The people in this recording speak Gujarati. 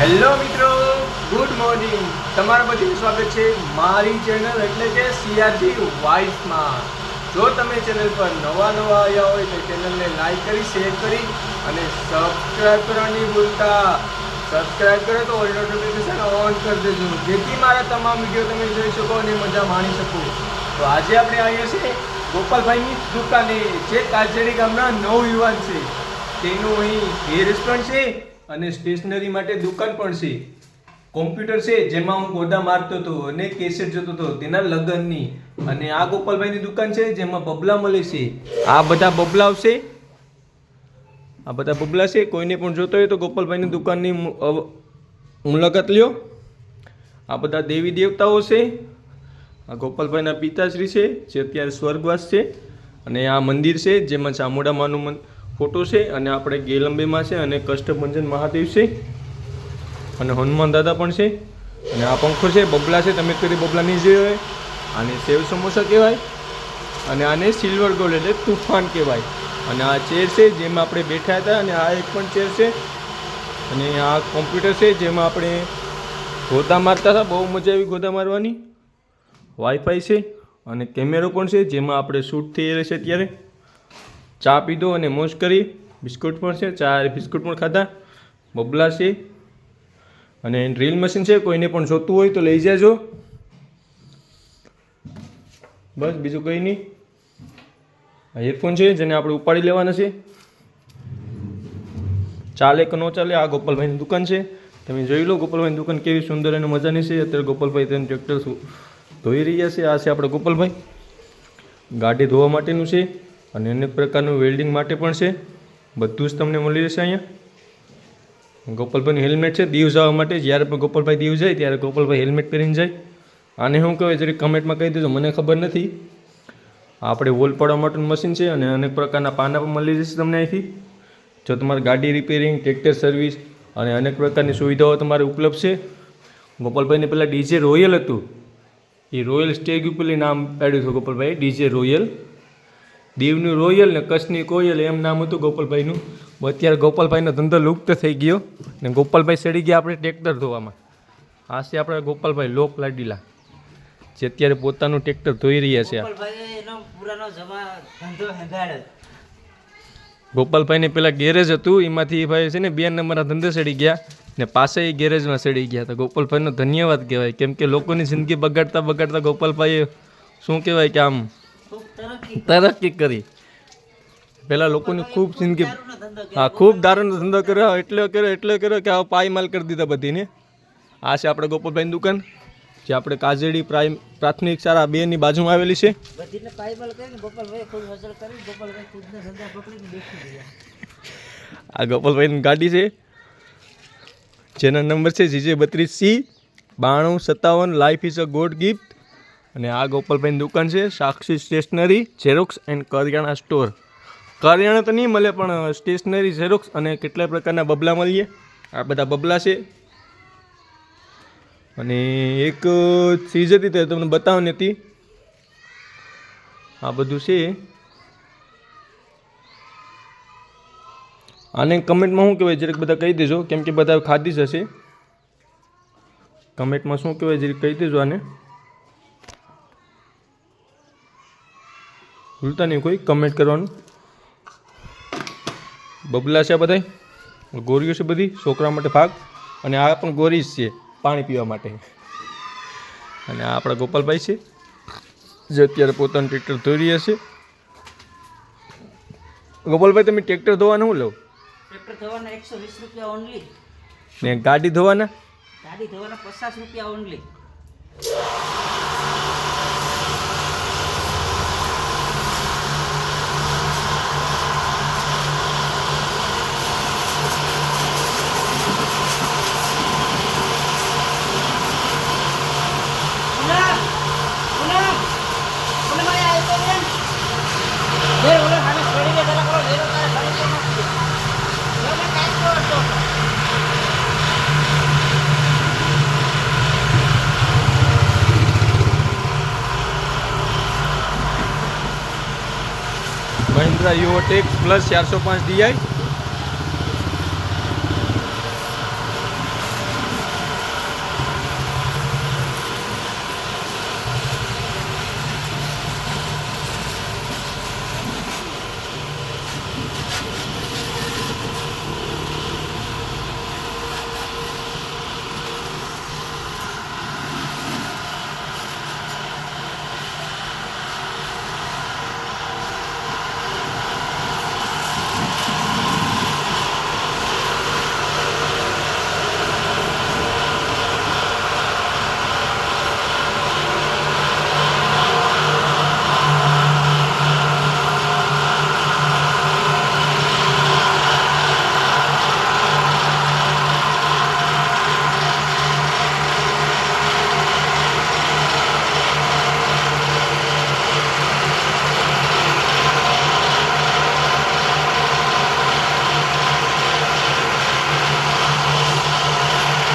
હેલો મિત્રો, ગુડ મોર્નિંગ. તમારા બધું સ્વાગત છે મારી ચેનલ એટલે કે સીઆરજી વાઇસમાં જો તમે ચેનલ પર નવા નવા આવ્યા હોય તો ચેનલને લાઈક કરી, શેર કરી અને સબસ્ક્રાઇબ કરવાની ભૂલતા. સબસ્ક્રાઈબ કરો તો ઓલ નોટિફિકેશન ઓન કરી દેજો. જેથી મારા તમામ વીડિયો તમે જોઈ શકો અને મજા માણી શકો. તો આજે આપણે આવ્યા છીએ ગોપાલભાઈની દુકાને, જે કાજેડી ગામના નવ યુવાન છે. તેનું અહીં હેર રેસ્ટોરન્ટ છે. અને સ્ટેશનરી માટે દુકાન પણ છે. કોમ્પ્યુટર છે, જેમાં હું ગોદા મારતો હતો અને કેસેટ જોતો હતો, તેના લગ્નની. અને આ ગોપાલભાઈની દુકાન છે, જેમાં બબલા મળે છે. આ બધા બબલાઓ છે? આ બધા બબલા છે? કોઈને પણ જોતો હોય તો ગોપાલભાઈની દુકાનની મુલાકાત લ્યો. આ બધા દેવી દેવતાઓ છે. આ ગોપાલભાઈના પિતાશ્રી છે, જે અત્યારે સ્વર્ગવાસ છે. અને આ મંદિર છે, જેમાં ચામુંડામાનું મન ફોટો છે અને આપણે ગેલંબેમાં છે અને કષ્ટભંજન મહાદેવ છે. અને હનુમાન દાદા પણ છે. અને આ પંખો છે, બબલા છે, તમે કરી બબલા નહીં જોયો હોય. આને સેવ સમોસા કહેવાય. અને આને સિલ્વર ગોલ્ડ એટલે તુફાન કહેવાય. અને આ ચેર છે, જેમાં આપણે બેઠા હતા અને આ એક પણ ચેર છે. અને આ કોમ્પ્યુટર છે, જેમાં આપણે ગોદા મારતા હતા, બહુ મજા આવી ગોદા મારવાની. વાઈફાઈ છે અને કેમેરો પણ છે, જેમાં આપણે શૂટ થઈ રહે છે અત્યારે. ચા પીધો અને મોજ કરી. બિસ્કુટ પણ છે, ચા બિસ્કુટ પણ ખાધા. બબલા છે. અને ડ્રીલ મશીન છે, કોઈને પણ જોતું હોય તો લઈ જાજો. બસ, બીજું કંઈ નહીં. આ હેડફોન છે, જેને આપણે ઉપાડી લેવાના છે. ચાલે કે ન ચાલે, આ ગોપાલભાઈની દુકાન છે. તમે જોઈ લો, ગોપાલભાઈની દુકાન કેવી સુંદર અને મજાની છે. અત્યારે ગોપાલભાઈ તેનું ટ્રેક્ટર ધોઈ રહ્યા છે. આ છે આપણે ગોપાલભાઈ. ગાડી ધોવા માટેનું છે. અને અનેક પ્રકારનું વેલ્ડિંગ માટે પણ છે. બધું જ તમને મળી રહેશે અહીંયા. ગોપાલભાઈનું હેલ્મેટ છે, દીવ જવા માટે જ્યારે પણ ગોપાલભાઈ દીવ જાય ત્યારે ગોપાલભાઈ હેલ્મેટ પહેરીને જાય. આને શું કહેવાય, જરી કમેન્ટમાં કહી દેજો, મને ખબર નથી. આપણે વોલ પાડવા માટેનું મશીન છે અને અનેક પ્રકારના પાના પણ મળી જશે તમને અહીંથી. જો તમારે ગાડી રિપેરિંગ ટ્રેક્ટર સર્વિસ અને અનેક પ્રકારની સુવિધાઓ તમારે ઉપલબ્ધ છે. ગોપાલભાઈને પહેલાં ડીજે રોયલ હતું. એ રોયલ સ્ટેગ ઉપર નામ પાડ્યું હતું ગોપાલભાઈ ડીજે રોયલ દીવનું રોયલ ને કચ્છની કોયલ એમ નામ હતું ગોપાલભાઈનું. અત્યારે ગોપાલભાઈનો ધંધો લુપ્ત થઈ ગયો ને ગોપાલભાઈ સડી ગયા આપણે ટ્રેક્ટર ધોવામાં. આ છે આપણા ગોપાલભાઈ લોક લાડીલા જે અત્યારે પોતાનું ટ્રેક્ટર ધોઈ રહ્યા છે ગોપાલભાઈને પેલા ગેરેજ હતું એમાંથી એ ભાઈ છે ને બે નંબરના ધંધે સડી ગયા ને પાસે એ ગેરેજમાં સડી ગયા હતા. ગોપાલભાઈનો ધન્યવાદ કહેવાય કેમ કે લોકોની જિંદગી બગાડતા બગાડતા ગોપાલભાઈએ શું કહેવાય કે આમ તરક્કી કરી. પહેલાં લોકોની ખૂબ જિંદગી. હા ખૂબ દારૂનો ધંધો કર્યો એટલે કર્યો એટલે કર્યો કે આ પાયમાલ કરી દીધા બધીને. આ છે આપણે ગોપાલભાઈની દુકાન જે આપણે કાજેડી પ્રાથમિક શાળા બેની બાજુમાં આવેલી છે. આ ગોપાલભાઈની ગાડી છે. જેના નંબર છે જીજે બત્રીસ સી બાણું સત્તાવન life is a god gift. અને આ ગોપાલભાઈની દુકાન છે સાક્ષી સ્ટેશનરી ઝેરોક્સ એન્ડ કરિયાણા સ્ટોર કરિયાણા તો નહીં મળે, પણ સ્ટેશનરી ઝેરોક્સ અને કેટલાય પ્રકારના બબલા મળીએ. આ બધા બબલા છે. અને એક ચીજ હતી તે તમને બતાવવાની હતી. આ બધું છે. આને કમેન્ટમાં શું કહેવાય? જરાક બધા કહી દેજો, કેમ કે બધા ખાધી જ હશે. કમેન્ટમાં શું કહેવાય? જરાક કહી દેજો આને. ભૂલતા નહીં કોઈ કમેન્ટ કરવાનું. બબલા છે બધા ગોરીઓ છે બધી છોકરા માટે ભાગ. અને આ પણ ગોરી જ છે પાણી પીવા માટે. અને આ આપણા ગોપાલભાઈ છે જે અત્યારે પોતાનું ટ્રેક્ટર ધોઈ રહ્યા છે. ગોપાલભાઈ તમે ટ્રેક્ટર ધોવાનું શું લો? ટ્રેક્ટર ધોવાના એકસો વીસ રૂપિયા ઓનલી ને ગાડી ધોવાના? ગાડી ધોવાના પચાસ રૂપિયા only Mahindra Yuvo tech plus ચારસો પાંચ ડીઆઈ